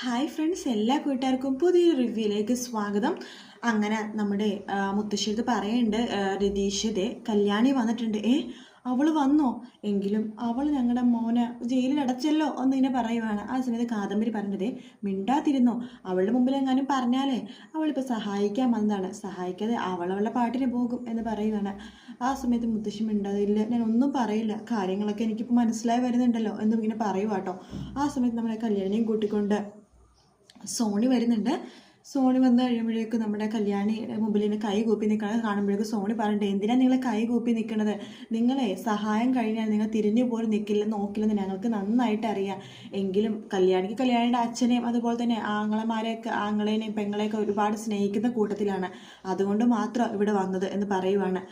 Hi friends എല്ലാ കൂട്ടുകാർക്കും പുതിയൊരു റിവ്യൂയിലേക്ക് സ്വാഗതം. അങ്ങനെ നമ്മുടെ മുത്തശ്ശിയത് പറയുന്നുണ്ട് രതീഷിതെ കല്യാണി വന്നിട്ടുണ്ട്. ഏ അവൾ വന്നോ? എങ്കിലും അവൾ ഞങ്ങളുടെ മോനെ ജയിലിൽ അടച്ചല്ലോ എന്നിങ്ങനെ പറയുവാണ്. ആ സമയത്ത് കാദംബരി പറഞ്ഞതേ മിണ്ടാതിരുന്നോ? അവളുടെ മുമ്പിൽ എങ്ങാനും പറഞ്ഞാലേ അവളിപ്പോൾ സഹായിക്കാൻ വന്നതാണ്. സഹായിക്കാതെ അവളവളുടെ പാട്ടിന് പോകും എന്ന് പറയുവാണ്. ആ സമയത്ത് മുത്തശ്ശി മിണ്ടാതില്ല ഞാൻ ഒന്നും പറയില്ല. കാര്യങ്ങളൊക്കെ എനിക്കിപ്പോൾ മനസ്സിലായി വരുന്നുണ്ടല്ലോ എന്നും ഇങ്ങനെ പറയുവാട്ടോ. ആ സമയത്ത് നമ്മളെ കല്യാണിയും കൂട്ടിക്കൊണ്ട് സോണി വരുന്നുണ്ട്. സോണി വന്ന് കഴിയുമ്പോഴേക്കും നമ്മുടെ കല്യാണി മുമ്പിൽ ഇങ്ങനെ കൈ കൂപ്പി നിൽക്കണത് കാണുമ്പോഴേക്കും സോണി പറഞ്ഞിട്ട് എന്തിനാണ് നിങ്ങൾ കൈ കൂപ്പി നിൽക്കണത് നിങ്ങളെ സഹായം കഴിഞ്ഞാൽ നിങ്ങൾ തിരിഞ്ഞു പോലും നിൽക്കില്ല നോക്കില്ലെന്ന് ഞങ്ങൾക്ക് നന്നായിട്ട് അറിയാം. എങ്കിലും കല്യാണിക്ക് കല്യാണിയുടെ അച്ഛനെയും അതുപോലെ തന്നെ ആങ്ങളമാരെയൊക്കെ ആങ്ങളേനെയും പെങ്ങളെയൊക്കെ ഒരുപാട് സ്നേഹിക്കുന്ന കൂട്ടത്തിലാണ്. അതുകൊണ്ട് മാത്രം ഇവിടെ വന്നത് എന്ന് പറയുവാണ്.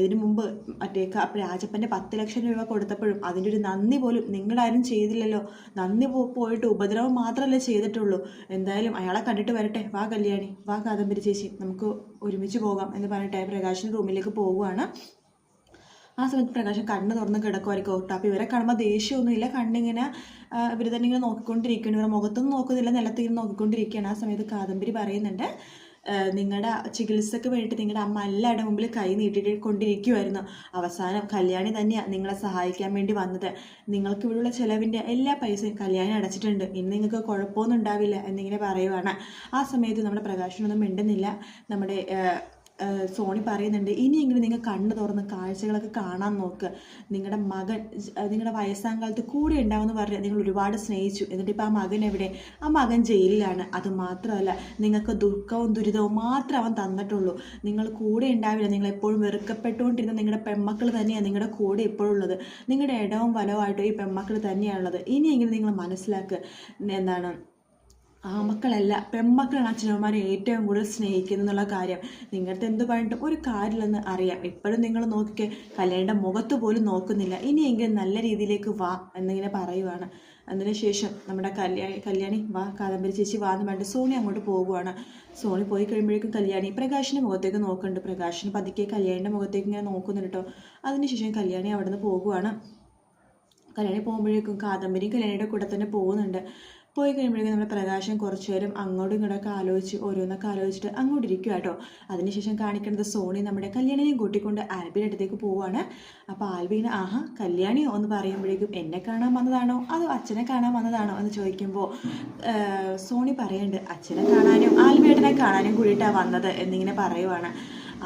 ഇതിനു മുമ്പ് മറ്റേ രാജപ്പന്റെ പത്ത് ലക്ഷം രൂപ കൊടുത്തപ്പോഴും അതിന്റെ ഒരു നന്ദി പോലും നിങ്ങളാരും ചെയ്തില്ലല്ലോ. നന്ദി പോയിട്ട് ഉപദ്രവം മാത്രമല്ലേ ചെയ്തിട്ടുള്ളൂ. എന്തായാലും അയാളെ കണ്ടിട്ട് വരട്ടെ. വാ കല്യാണി. വാ കാദംബരി ചേച്ചി. നമുക്ക് ഒരുമിച്ച് പോകാം എന്ന് പറഞ്ഞിട്ട് പ്രകാശിന്റെ റൂമിലേക്ക് പോവുകയാണ്. ആ സമയത്ത് പ്രകാശം കണ്ണ് തുറന്ന് കിടക്കുമായിരിക്കും ഓട്ടോ അപ്പോൾ ഇവരെ കാണുമ്പോൾ ദേഷ്യമൊന്നുമില്ല. കണ്ണിങ്ങനെ ഇവർ തന്നെ ഇങ്ങനെ നോക്കിക്കൊണ്ടിരിക്കുകയാണ്. ഇവരുടെ മുഖത്തൊന്നും നോക്കുന്നില്ല. നിലത്തിങ്ങനെ നോക്കിക്കൊണ്ടിരിക്കുകയാണ്. ആ സമയത്ത് കാദംബരി പറയുന്നുണ്ട് നിങ്ങളുടെ ചികിത്സക്ക് വേണ്ടിയിട്ട് നിങ്ങളുടെ അമ്മ എല്ലാവരുടെ മുമ്പിൽ കൈ നീട്ടിയിട്ട് കൊണ്ടിരിക്കുമായിരുന്നു അവസാനം കല്യാണി തന്നെയാണ് നിങ്ങളെ സഹായിക്കാൻ വേണ്ടി വന്നത്. നിങ്ങൾക്ക് ഇവിടെയുള്ള ചിലവിന്റെ എല്ലാ പൈസയും കല്യാണി അടച്ചിട്ടുണ്ട്. ഇനി നിങ്ങൾക്ക് കുഴപ്പമൊന്നും ഉണ്ടാവില്ല എന്നിങ്ങനെ പറയുവാണ്. ആ സമയത്ത് നമ്മുടെ പ്രകാശനൊന്നും മിണ്ടുന്നില്ല. നമ്മുടെ സോണി പറയുന്നുണ്ട് ഇനിയെങ്കിലും നിങ്ങൾ കണ്ണു തുറന്ന് കാഴ്ചകളൊക്കെ കാണാൻ നോക്ക്. നിങ്ങളുടെ മകൻ നിങ്ങളുടെ വയസ്സാം കാലത്ത് കൂടെ ഉണ്ടാവുമെന്ന് പറഞ്ഞ് നിങ്ങൾ ഒരുപാട് സ്നേഹിച്ചു. എന്നിട്ട് ഇപ്പോൾ ആ മകൻ എവിടെ? ആ മകൻ ജയിലിലാണ്. അത് മാത്രമല്ല നിങ്ങൾക്ക് ദുഃഖവും ദുരിതവും മാത്രം അവൻ തന്നിട്ടുള്ളൂ. നിങ്ങൾ കൂടെ ഉണ്ടാവില്ല. നിങ്ങൾ എപ്പോഴും വെറുക്കപ്പെട്ടുകൊണ്ടിരുന്ന നിങ്ങളുടെ പെമ്മക്കൾ തന്നെയാണ് നിങ്ങളുടെ കൂടെ എപ്പോഴും ഉള്ളത് നിങ്ങളുടെ ഇടവും വലവുമായിട്ട് ഈ പെമ്മക്കൾ തന്നെയാണുള്ളത് ഇനിയെങ്കിലും നിങ്ങൾ മനസ്സിലാക്കുക എന്താണ് ആമക്കളല്ല പെമ്മക്കളാണ് അച്ഛനമ്മമാരെ ഏറ്റവും കൂടുതൽ സ്നേഹിക്കുന്നത് എന്നുള്ള കാര്യം. നിങ്ങളുടെ എന്ത് പറഞ്ഞിട്ടും ഒരു കാര്യമില്ലെന്ന് അറിയാം. ഇപ്പോഴും നിങ്ങൾ നോക്കിക്കെ കല്യാണിന്റെ മുഖത്ത് പോലും നോക്കുന്നില്ല. ഇനിയെങ്കിലും നല്ല രീതിയിലേക്ക് വാ എന്നിങ്ങനെ പറയുവാണ്. അതിനുശേഷം നമ്മുടെ കല്യാണി കല്യാണി വാ കാദംബരി ചേച്ചി വാ എന്ന് പറഞ്ഞിട്ട് സോണി അങ്ങോട്ട് പോകുവാണ് സോണി പോയി കഴിയുമ്പോഴേക്കും കല്യാണി പ്രകാശിന്റെ മുഖത്തേക്ക് നോക്കുന്നുണ്ട്. പ്രകാശിന് പതുക്കെ കല്യാണിന്റെ മുഖത്തേക്ക് ഇങ്ങനെ നോക്കുന്നുണ്ട് കേട്ടോ. അതിനുശേഷം കല്യാണി അവിടെ നിന്ന് പോകുവാണ് കല്യാണി പോകുമ്പോഴേക്കും കാദംബരിയും കല്യാണിയുടെ കൂടെ തന്നെ പോകുന്നുണ്ട്. പോയി കഴിയുമ്പോഴേക്കും നമ്മൾ പ്രകാശം കുറച്ച് നേരം അങ്ങോട്ടും ഇങ്ങോട്ടൊക്കെ ആലോചിച്ച് ഓരോന്നൊക്കെ ആലോചിച്ചിട്ട് അങ്ങോട്ട് ഇരിക്കുക കേട്ടോ. അതിനുശേഷം കാണിക്കേണ്ടത് സോണി നമ്മുടെ കല്യാണിനെയും കൂട്ടിക്കൊണ്ട് ആൽബിയുടെ അടുത്തേക്ക് പോവുകയാണ് അപ്പോൾ ആൽബിന് ആഹാ കല്യാണി? എന്ന് പറയുമ്പോഴേക്കും എന്നെ കാണാൻ വന്നതാണോ? അതോ അച്ഛനെ കാണാൻ വന്നതാണോ? എന്ന് ചോദിക്കുമ്പോൾ സോണി പറയുന്നുണ്ട് അച്ഛനെ കാണാനും ആൽബിയേട്ടനെ കാണാനും കൂടിയിട്ടാണ് വന്നത് എന്നിങ്ങനെ പറയുവാണ്.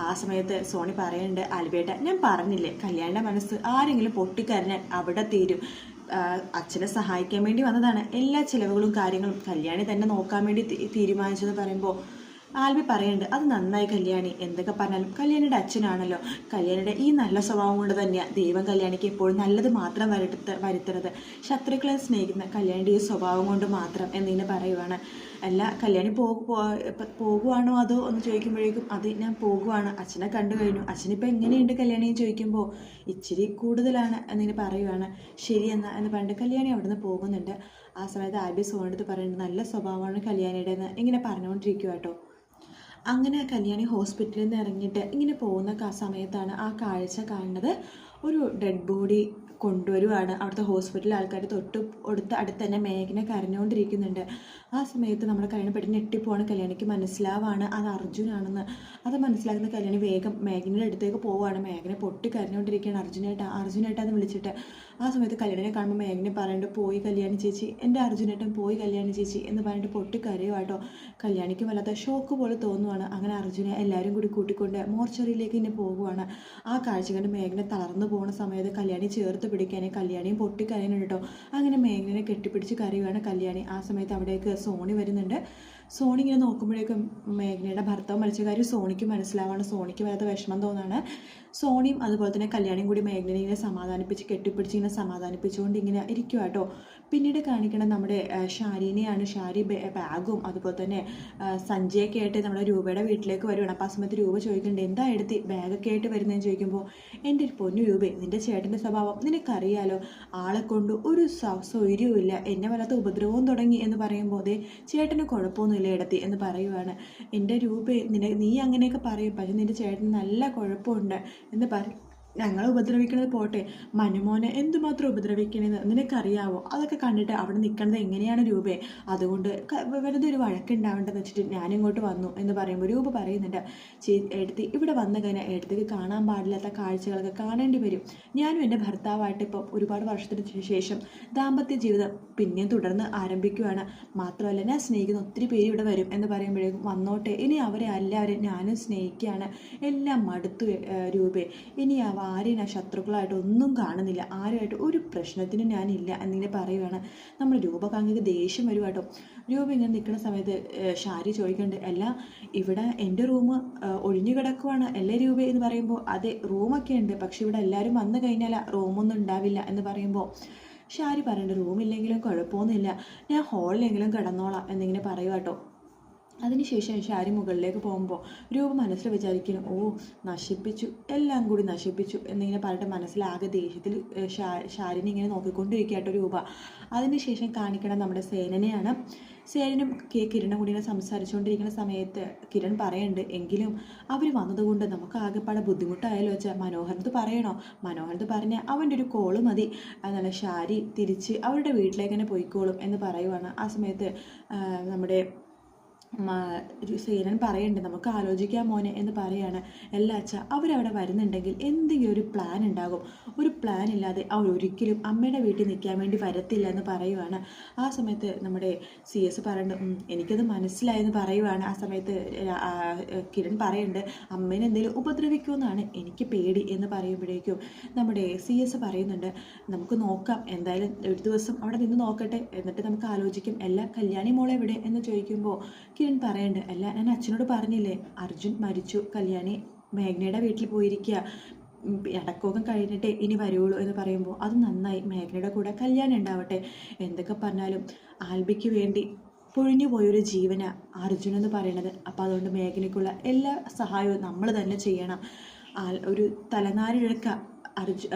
ആ സമയത്ത് സോണി പറയുന്നുണ്ട് ആൽബേട്ട ഞാൻ പറഞ്ഞില്ലേ കല്യാണിന്റെ മനസ്സ് ആരെങ്കിലും പൊട്ടിക്കരഞ്ഞാൽ അവിടെ തീരും. അച്ഛനെ സഹായിക്കാൻ വേണ്ടി വന്നതാണ്. എല്ലാ ചിലവുകളും കാര്യങ്ങളും കല്യാണി തന്നെ നോക്കാൻ വേണ്ടി തീരുമാനിച്ചെന്ന് പറയുമ്പോൾ ആൽബി പറയുന്നുണ്ട് അത് നന്നായി കല്യാണി. എന്തൊക്കെ പറഞ്ഞാലും കല്യാണിയുടെ അച്ഛനാണല്ലോ. കല്യാണിയുടെ ഈ നല്ല സ്വഭാവം കൊണ്ട് തന്നെയാണ് ദൈവം കല്യാണിക്ക് എപ്പോഴും നല്ലത് മാത്രം വരുത്ത വരുത്തുന്നത് ശത്രുക്കളെ സ്നേഹിക്കുന്ന കല്യാണിയുടെ ഈ സ്വഭാവം കൊണ്ട് മാത്രം എന്നിങ്ങനെ പറയുവാണ്. അല്ല കല്യാണി പോകുവാണോ അതോ എന്ന് ചോദിക്കുമ്പോഴേക്കും അത് ഞാൻ പോകുവാണ്. അച്ഛനെ കണ്ടു കഴിഞ്ഞു. അച്ഛനിപ്പോൾ എങ്ങനെയുണ്ട് കല്യാണി? ചോദിക്കുമ്പോൾ ഇച്ചിരി കൂടുതലാണ് എന്നിങ്ങനെ പറയുവാണ്. ശരി എന്നാ എന്ന് പറഞ്ഞിട്ട് കല്യാണി അവിടെ നിന്ന് പോകുന്നുണ്ട്. ആ സമയത്ത് ആൽബി സോണെടുത്ത് പറയുന്നത് നല്ല സ്വഭാവമാണ് കല്യാണിയുടെ എന്ന് ഇങ്ങനെ പറഞ്ഞുകൊണ്ടിരിക്കുക കേട്ടോ അങ്ങനെ കല്യാണി ഹോസ്പിറ്റലിൽ നിന്ന് ഇറങ്ങിയിട്ട് ഇങ്ങനെ പോകുന്ന സമയത്താണ് ആ കാഴ്ച കാണുന്നത്. ഒരു ഡെഡ് ബോഡി കൊണ്ടുവരുവാണ്. അവിടുത്തെ ഹോസ്പിറ്റലിൽ ആൾക്കാർ തൊട്ട് അടുത്ത് അടുത്ത് തന്നെ മേഘനെ കരഞ്ഞുകൊണ്ടിരിക്കുന്നുണ്ട്. ആ സമയത്ത് നമ്മുടെ കല്യാണി പെട്ടെന്ന് ഞെട്ടിപ്പോവാണ് കല്യാണിക്ക് മനസ്സിലാവാണ് അത് അർജുനാണെന്ന്. അത് മനസ്സിലാക്കുന്ന കല്യാണി വേഗം മേഘനയുടെ അടുത്തേക്ക് പോവുകയാണ് മേഘനെ പൊട്ടി കരഞ്ഞുകൊണ്ടിരിക്കുകയാണ് അർജുനേട്ട. അർജുനേട്ടാന്ന് വിളിച്ചിട്ട്. ആ സമയത്ത് കല്യാണിനെ കാണുമ്പോൾ മേഘനെ പറയേണ്ടത് പോയി കല്യാണി ചേച്ചി. എന്റെ അർജുനേട്ടൻ പോയി കല്യാണി ചേച്ചി എന്ന് പറഞ്ഞിട്ട് പൊട്ടി കരയുവാട്ടോ കല്യാണിക്ക് വല്ലാത്ത ഷോക്ക് പോലെ തോന്നുവാണ്. അങ്ങനെ അർജുനെ എല്ലാവരും കൂടി കൂട്ടിക്കൊണ്ട് മോർച്ചറിയിലേക്ക് ഇനി പോകുവാണ് ആ കാഴ്ച കണ്ട് മേഘനെ തളർന്നു പോകുന്ന സമയത്ത് കല്യാണി ചേർത്ത് പിടിക്കാനേ കല്യാണിയും പൊട്ടി കരയുന്നുണ്ട് കേട്ടോ അങ്ങനെ മേഘനെ കെട്ടിപ്പിടിച്ച് കരയുവാണ് കല്യാണി. ആ സമയത്ത് അവിടേക്ക് സോണി വരുന്നുണ്ട്. സോണി ഇങ്ങനെ നോക്കുമ്പോഴേക്കും മേഘനയുടെ ഭർത്താവ് മരിച്ച കാര്യം സോണിക്ക് മനസ്സിലാവാണ്. സോണിക്ക് വരാത്ത വിഷമം തോന്നാണ്. സോണിയും അതുപോലെ തന്നെ കല്യാണിയും കൂടി മേഘനയെ ഇങ്ങനെ സമാധാനിപ്പിച്ച് കെട്ടിപ്പിടിച്ച് ഇങ്ങനെ സമാധാനിപ്പിച്ചുകൊണ്ട് ഇങ്ങനെ ഇരിക്കുക കേട്ടോ. പിന്നീട് കാണിക്കണം നമ്മുടെ ഷാരിനെയാണ്. ഷാരി ബാഗും അതുപോലെ തന്നെ സഞ്ജയൊക്കെ ആയിട്ട് നമ്മുടെ രൂപയുടെ വീട്ടിലേക്ക് വരുവാണ്. അപ്പോൾ ആ സമയത്ത് രൂപ ചോദിക്കുന്നുണ്ട് എന്താ എടുത്തി ബാഗൊക്കെ ആയിട്ട് വരുന്നതെന്ന് ചോദിക്കുമ്പോൾ എന്റെ ഒരു പൊന്നു രൂപേ നിന്റെ ചേട്ടന്റെ സ്വഭാവം നിനക്കറിയാലോ? ആളെ കൊണ്ട് ഒരു സൗകര്യവും ഇല്ല. എന്നെ വല്ലാത്ത ഉപദ്രവവും തുടങ്ങി എന്ന് പറയുമ്പോൾ അതേ ചേട്ടന് കുഴപ്പമൊന്നുമില്ല ഇടത്തി എന്ന് പറയുവാണ്. എന്റെ രൂപേ നിന നീ അങ്ങനെയൊക്കെ പറയും. പക്ഷേ നിന്റെ ചേട്ടന് നല്ല കുഴപ്പമുണ്ട്. എന്ന് പറ ഞങ്ങളെ ഉപദ്രവിക്കണത് പോട്ടെ. മനുമോനെ എന്തുമാത്രം ഉപദ്രവിക്കണമെന്ന് നിനക്കറിയാവോ? അതൊക്കെ കണ്ടിട്ട് അവിടെ നിൽക്കുന്നത് എങ്ങനെയാണ് രൂപേ? അതുകൊണ്ട് വെറുതെ ഒരു വഴക്കുണ്ടാവേണ്ടെന്ന് വെച്ചിട്ട് ഞാനിങ്ങോട്ട് വന്നു എന്ന് പറയുമ്പോൾ രൂപ പറയുന്നുണ്ട്. ചേ എടുത്ത് ഇവിടെ വന്നു കഴിഞ്ഞാൽ എടുത്തേക്ക് കാണാൻ പാടില്ലാത്ത കാഴ്ചകളൊക്കെ കാണേണ്ടി വരും. ഞാനും എന്റെ ഭർത്താവായിട്ട് ഇപ്പോൾ ഒരുപാട് വർഷത്തിന് ശേഷം ദാമ്പത്യ ജീവിതം പിന്നെയും തുടർന്ന് ആരംഭിക്കുകയാണ് മാത്രമല്ല ഞാൻ സ്നേഹിക്കുന്ന ഒത്തിരി പേര് ഇവിടെ വരും എന്ന് പറയുമ്പോഴേക്കും വന്നോട്ടെ. ഇനി അവരെ എല്ലാവരെയും ഞാനും സ്നേഹിക്കുകയാണ്. എല്ലാം മടുത്തു രൂപേ. ഇനി അവ ഞാൻ ശത്രുക്കളായിട്ട് ഒന്നും കാണുന്നില്ല. ആരുമായിട്ട് ഒരു പ്രശ്നത്തിനും ഞാനില്ല എന്നിങ്ങനെ പറയുകയാണ് നമ്മൾ രൂപകാങ്കിക്ക് ദേഷ്യം വരും കേട്ടോ രൂപ ഇങ്ങനെ നിൽക്കുന്ന സമയത്ത് ഷാരി ചോദിക്കുന്നുണ്ട് അല്ല ഇവിടെ എന്റെ റൂം ഒഴിഞ്ഞു കിടക്കുവാണ് അല്ലേ രൂപ? എന്ന് പറയുമ്പോൾ അതെ റൂമൊക്കെ ഉണ്ട്. പക്ഷെ ഇവിടെ എല്ലാവരും വന്നു കഴിഞ്ഞാൽ റൂമൊന്നും ഉണ്ടാവില്ല. എന്ന് പറയുമ്പോൾ ഷാരി പറയുന്നുണ്ട് റൂമില്ലെങ്കിലും കുഴപ്പമൊന്നുമില്ല. ഞാൻ ഹാളിലെങ്കിലും കിടന്നോളാം എന്നിങ്ങനെ പറയുക കേട്ടോ അതിനുശേഷം ഷാരി മുകളിലേക്ക് പോകുമ്പോൾ രൂപ മനസ്സിൽ വിചാരിക്കുന്നു ഓ നശിപ്പിച്ചു എല്ലാം കൂടി നശിപ്പിച്ചു എന്നിങ്ങനെ പറഞ്ഞിട്ട് മനസ്സിലാകെ ദേഷ്യത്തിൽ ഷാരിനെ ഇങ്ങനെ നോക്കിക്കൊണ്ടിരിക്കട്ടോ രൂപ. അതിനുശേഷം കാണിക്കണം നമ്മുടെ സേനനെയാണ്. സേനനും കെ കിരണും കൂടി ഇങ്ങനെ സംസാരിച്ചുകൊണ്ടിരിക്കുന്ന സമയത്ത് കിരൺ പറയുന്നുണ്ട് എങ്കിലും അവർ വന്നതുകൊണ്ട് നമുക്ക് ആകെപ്പാടെ ബുദ്ധിമുട്ടായാലോ വെച്ചാൽ മനോഹരത്ത് പറയണോ? മനോഹരത്ത് പറഞ്ഞാൽ അവന്റെ ഒരു കോൾ മതി. അതല്ല ഷാരി തിരിച്ച് അവരുടെ വീട്ടിലേക്ക് തന്നെ പോയിക്കോളും എന്ന് പറയുവാണ്. ആ സമയത്ത് നമ്മുടെ സേനൻ പറയുന്നുണ്ട് നമുക്ക് ആലോചിക്കാം മോനെ എന്ന് പറയാണ് എല്ലാ അച്ഛ. അവരവിടെ വരുന്നുണ്ടെങ്കിൽ എന്തെങ്കിലും ഒരു പ്ലാൻ ഉണ്ടാകും. ഒരു പ്ലാൻ ഇല്ലാതെ അവർ ഒരിക്കലും അമ്മയുടെ വീട്ടിൽ നിൽക്കാൻ വേണ്ടി വരത്തില്ല എന്ന് പറയുവാണ്. ആ സമയത്ത് നമ്മുടെ സി എസ് പറയുന്നുണ്ട് എനിക്കത് മനസ്സിലായെന്ന് പറയുവാണ്. ആ സമയത്ത് കിരൺ പറയുന്നുണ്ട് അമ്മേനെ എന്തെങ്കിലും ഉപദ്രവിക്കുമെന്നാണ് എനിക്ക് പേടി എന്ന് പറയുമ്പോഴേക്കും നമ്മുടെ സി എസ് പറയുന്നുണ്ട് നമുക്ക് നോക്കാം എന്തായാലും ഒരു ദിവസം അവിടെ നിന്ന് നോക്കട്ടെ എന്നിട്ട് നമുക്ക് ആലോചിക്കും. എല്ലാ കല്യാണി മോളെ എവിടെ എന്ന് ചോദിക്കുമ്പോൾ കിരൺ പറയണ്ട. അല്ല ഞാൻ അച്ഛനോട് പറഞ്ഞില്ലേ അർജുൻ മരിച്ചു കല്യാണി മേഘനയുടെ വീട്ടിൽ പോയിരിക്കുക അടക്കമൊക്കെ കഴിഞ്ഞിട്ടേ ഇനി വരുള്ളൂ എന്ന് പറയുമ്പോൾ അത് നന്നായി. മേഘനയുടെ കൂടെ കല്യാണം ഉണ്ടാവട്ടെ എന്തൊക്കെ പറഞ്ഞാലും. ആൽബിക്ക് വേണ്ടി പൊഴിഞ്ഞു പോയൊരു ജീവന അർജുൻ എന്ന് പറയണത്. അപ്പോൾ അതുകൊണ്ട് മേഘനയ്ക്കുള്ള എല്ലാ സഹായവും നമ്മൾ തന്നെ ചെയ്യണം. ഒരു തലനാരിഴക്ക. അർജു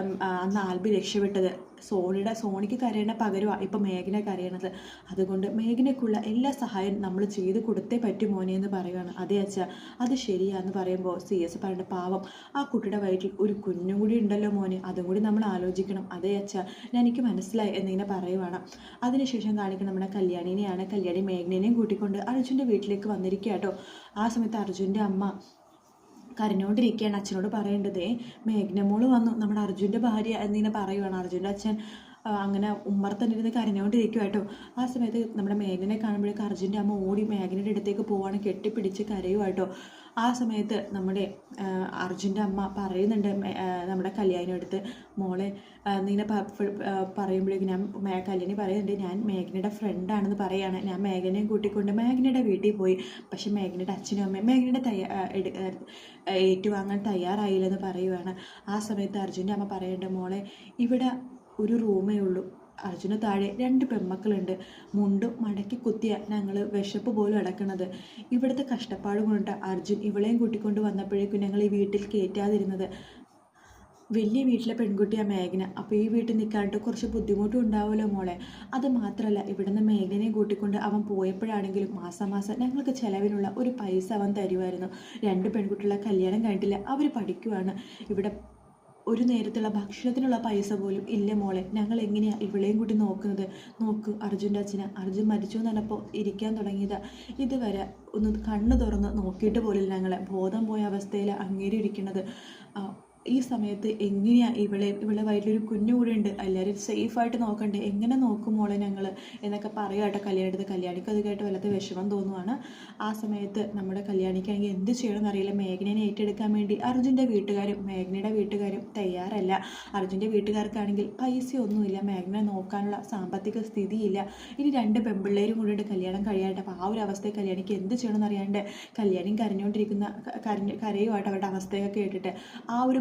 അന്ന് ആൽബി രക്ഷപ്പെട്ടത്. സോണിയുടെ സോണിക്ക് കരയണ പകരമാണ് ഇപ്പം മേഘന കരയണത്. അതുകൊണ്ട് മേഘനയ്ക്കുള്ള എല്ലാ സഹായം നമ്മൾ ചെയ്ത് കൊടുത്തേ പറ്റും മോനെ എന്ന് പറയുകയാണ് അതേ അച്ഛ അത് ശരിയാന്ന് പറയുമ്പോൾ സി എസ് പറയുന്ന പാവം ആ കുട്ടിയുടെ വയറ്റിൽ ഒരു കുഞ്ഞും കൂടി ഉണ്ടല്ലോ മോനെ. അതും കൂടി നമ്മൾ ആലോചിക്കണം. അതേ അച്ഛ ഞാൻ എനിക്ക് മനസ്സിലായി എന്നിങ്ങനെ പറയുവാണ്. അതിനുശേഷം കാണിക്കുന്ന നമ്മുടെ കല്യാണിനെയാണ് കല്യാണി മേഘനേനെയും കൂട്ടിക്കൊണ്ട് അർജുന്റെ വീട്ടിലേക്ക് വന്നിരിക്കുക കേട്ടോ ആ സമയത്ത് അർജുന്റെ അമ്മ കരഞ്ഞുകൊണ്ടിരിക്കുകയാണ് അച്ഛനോട് പറയേണ്ടതേ. മേഘ്നമോൾ വന്നു. നമ്മുടെ അർജുന്റെ ഭാര്യ എന്നിങ്ങനെ പറയുവാണ്. അർജുന്റെ അച്ഛൻ അങ്ങനെ ഉമ്മറത്തന്നെ ഇരുന്ന് കരഞ്ഞുകൊണ്ടിരിക്കുക കേട്ടോ. ആ സമയത്ത് നമ്മുടെ മേഘനെ കാണുമ്പോഴേക്ക് അർജുന്റെ അമ്മ ഓടി മേഘനയുടെ അടുത്തേക്ക് പോവാണ്. കെട്ടിപ്പിടിച്ച് കരയുക കേട്ടോ. ആ സമയത്ത് നമ്മുടെ അർജുന്റെ അമ്മ പറയുന്നുണ്ട് നമ്മുടെ കല്യാണിയുടെ അടുത്ത് മോളെ നിന്നെ പറയുമ്പോഴേക്കും ഞാൻ കല്യാണി പറയുന്നുണ്ട് ഞാൻ മേഘനയുടെ ഫ്രണ്ടാണെന്ന് പറയാണ്. ഞാൻ മേഘനയും കൂട്ടിക്കൊണ്ട് മേഘനയുടെ വീട്ടിൽ പോയി. പക്ഷേ മേഘനയുടെ അച്ഛനും അമ്മയും മേഘനയുടെ തയ്യാ ഏറ്റുവാങ്ങാൻ തയ്യാറായില്ലെന്ന് പറയുവാണ്. ആ സമയത്ത് അർജുന്റെ അമ്മ പറയുന്നുണ്ട് മോളെ ഇവിടെ ഒരു റൂമേ ഉള്ളൂ. അർജുന താഴെ രണ്ട് പെമ്മക്കളുണ്ട് മുണ്ടും മടക്കി കുത്തിയ ഞങ്ങൾ വിശപ്പ് പോലും അടക്കണത്. ഇവിടുത്തെ കഷ്ടപ്പാട് കൊണ്ട് അർജുൻ ഇവളെയും കൂട്ടിക്കൊണ്ട് വന്നപ്പോഴേക്കും ഞങ്ങൾ ഈ വീട്ടിൽ കയറ്റാതിരുന്നത് വലിയ വീട്ടിലെ പെൺകുട്ടിയാണ് മേഘന. അപ്പോൾ ഈ വീട്ടിൽ നിൽക്കാനായിട്ട് കുറച്ച് ബുദ്ധിമുട്ടും ഉണ്ടാവുമല്ലോ മോളെ. അത് മാത്രമല്ല ഇവിടുന്ന് മേഘനയും കൂട്ടിക്കൊണ്ട് അവൻ പോയപ്പോഴാണെങ്കിലും മാസം മാസം ഞങ്ങൾക്ക് ചിലവിനുള്ള ഒരു പൈസ അവൻ തരുമായിരുന്നു രണ്ട് പെൺകുട്ടികളെ കല്യാണം കഴിഞ്ഞിട്ടില്ല അവർ പഠിക്കുവാണ്. ഇവിടെ ഒരു നേരത്തുള്ള ഭക്ഷണത്തിനുള്ള പൈസ പോലും ഇല്ല മോളെ. ഞങ്ങൾ എങ്ങനെയാണ് ഇവളെയും കൂട്ടി നോക്കുന്നത്? നോക്ക് അർജുന്റെ അച്ഛന്. അർജുൻ മരിച്ചു എന്ന് പറഞ്ഞപ്പോൾ ഇരിക്കാൻ തുടങ്ങിയതാ. ഇതുവരെ ഒന്ന് കണ്ണ് തുറന്ന് നോക്കിയിട്ട് പോലും ഞങ്ങളെ ബോധം പോയ അവസ്ഥയിൽ അങ്ങേരി ഇരിക്കുന്നത്. ഈ സമയത്ത് എങ്ങനെയാണ് ഇവളെ ഇവളെ വയറ്റിലൊരു കുഞ്ഞു കൂടെ ഉണ്ട്. എല്ലാവരും സേഫായിട്ട് നോക്കണ്ടേ? എങ്ങനെ നോക്കും മോളെ ഞങ്ങൾ എന്നൊക്കെ പറയാട്ടെ കല്യാണത്തെ കല്യാണിക്ക് അത് കേട്ട് വല്ലാത്ത വിഷമം തോന്നുവാണ്. ആ സമയത്ത് നമ്മുടെ കല്യാണിക്കാണെങ്കിൽ എന്ത് ചെയ്യണമെന്ന് അറിയില്ല. മേഘനയെ ഏറ്റെടുക്കാൻ വേണ്ടി അർജുന്റെ വീട്ടുകാരും മേഘനയുടെ വീട്ടുകാരും തയ്യാറല്ല. അർജുന്റെ വീട്ടുകാർക്കാണെങ്കിൽ പൈസയൊന്നുമില്ല. മേഘനെ നോക്കാനുള്ള സാമ്പത്തിക സ്ഥിതിയില്ല. ഇനി രണ്ട് പെൺപിള്ളേരും കൂടിയിട്ട് കല്യാണം കഴിയാണ്ട് അപ്പോൾ ആ ഒരു അവസ്ഥയിൽ കല്യാണിക്ക് എന്ത് ചെയ്യണമെന്ന് അറിയാണ്ട് കല്യാണിയും കരഞ്ഞുകൊണ്ടിരിക്കുന്ന കരഞ്ഞ് കരയുമായിട്ട് അവരുടെ അവസ്ഥയൊക്കെ കേട്ടിട്ട്. ആ ഒരു